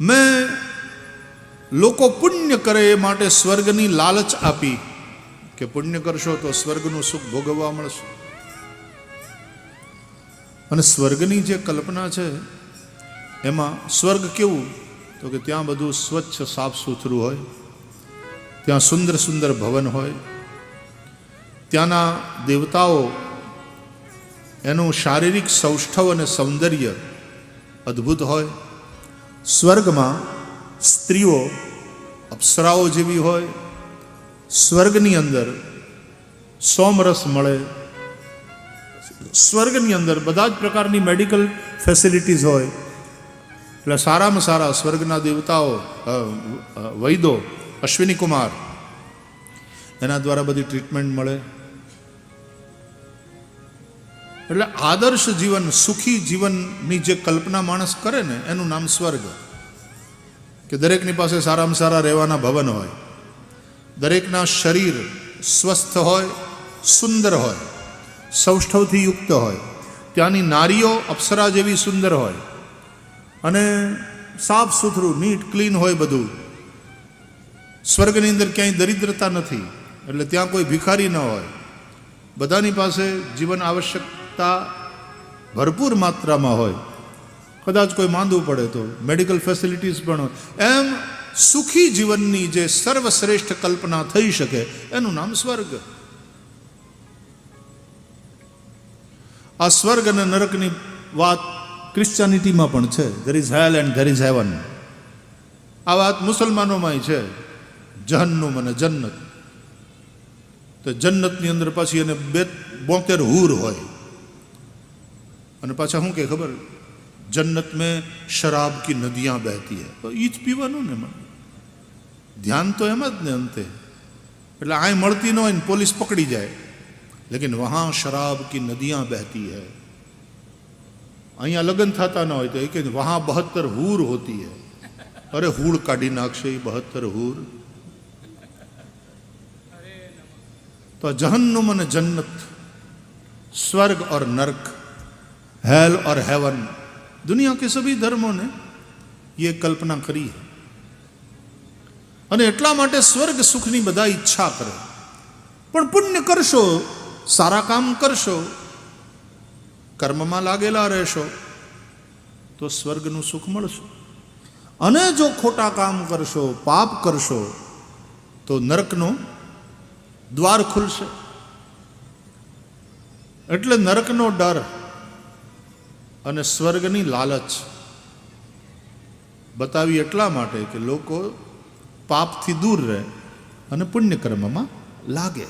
મેં લોકો પુણ્ય કરે એ માટે સ્વર્ગની લાલચ આપી કે પુણ્ય કરશો તો સ્વર્ગનું સુખ ભોગવવા મળશે. અને સ્વર્ગની જે કલ્પના છે, એમાં સ્વર્ગ કેવું? તો કે ત્યાં બધું સ્વચ્છ સાફ સુથરું હોય, ત્યાં સુંદર સુંદર ભવન હોય, ત્યાંના દેવતાઓ એનું શારીરિક સૌષ્ઠવ અને સૌંદર્ય અદ્ભુત હોય સ્વર્ગમાં સ્ત્રીઓ અપ્સરાઓ જેવી હોય, સ્વર્ગની અંદર સોમરસ મળે. સ્વર્ગની અંદર બધા જ પ્રકારની મેડિકલ ફેસિલિટીઝ હોય. એટલે સારામાં સારા સ્વર્ગના દેવતાઓ વૈદો અશ્વિની કુમાર એના દ્વારા બધી ટ્રીટમેન્ટ મળે. એટલે આદર્શ જીવન, સુખી જીવનની જે કલ્પના માણસ કરે ને, એનું નામ સ્વર્ગ. કે દરેકની પાસે સારામાં સારા રહેવાના ભવન હોય, દરેકના શરીર સ્વસ્થ હોય, સુંદર હોય, સૌષ્ઠવથી યુક્ત હોય, ત્યાંની નારીઓ અપ્સરા જેવી સુંદર હોય, અને સાફ સુથરું, નીટ, ક્લીન હોય બધું. સ્વર્ગની અંદર ક્યાંય દરિદ્રતા નથી, એટલે ત્યાં કોઈ ભિખારી ન હોય. બધાની પાસે જીવન આવશ્યકતા ભરપૂર માત્રામાં હોય. કદાચ કોઈ માંદવું પડે તો મેડિકલ ફેસિલિટીઝ પણ હોય. એમ સુખી જીવનની જે સર્વશ્રેષ્ઠ કલ્પના થઈ શકે, એનું નામ સ્વર્ગ. આ સ્વર્ગ અને નરકની વાત ક્રિશ્ચિયાનિટીમાં પણ છે. There is hell and there is heaven આ વાત મુસલમાનોમાંય છે. જહન્નુમ અને જન્નત. તો જન્નતની અંદર પાછી એને બે બોતેર હૂર હોય. અને પાછા શું કે, ખબર જન્નત મેં શરાબ કી નદીਆਂ બહેતી હે. તો એ જ પીવાનું ને એમાં? ધ્યાન તો એમ જ ને અંતે. એટલે આ મળતી ન હોય ને પોલીસ પકડી જાય. લેકિન વહાં શરાબ કી નદીਆਂ બહેતી હૈ. અહીંયા લગ્ન થતા ન હોય તો એ કે વહાં બહત્તર હૂર હોતી હૈ. અરે હૂળ કાઢી નાખશે એ બહત્તર હૂર. તો જહન્નુમ અને જન્નત, સ્વર્ગ ઓર નર્ક हेल और हेवन दुनिया के सभी धर्मों ने ये कल्पना કરી है અને એટલા માટે સ્વર્ગ સુખની બધા ઈચ્છા કરે પણ પુણ્ય કરશો સારા કામ કરશો કર્મમાં લાગેલા રહેશો તો સ્વર્ગનું સુખ મળશે અને જો ખોટા કામ કરશો પાપ કરશો તો નરકનો દ્વાર ખુલશે એટલે નરકનો ડર અને સ્વર્ગની લાલચ. બતાવી એટલા માટે કે લોકો પાપથી દૂર રહે અને પુણ્યકર્મમાં લાગે.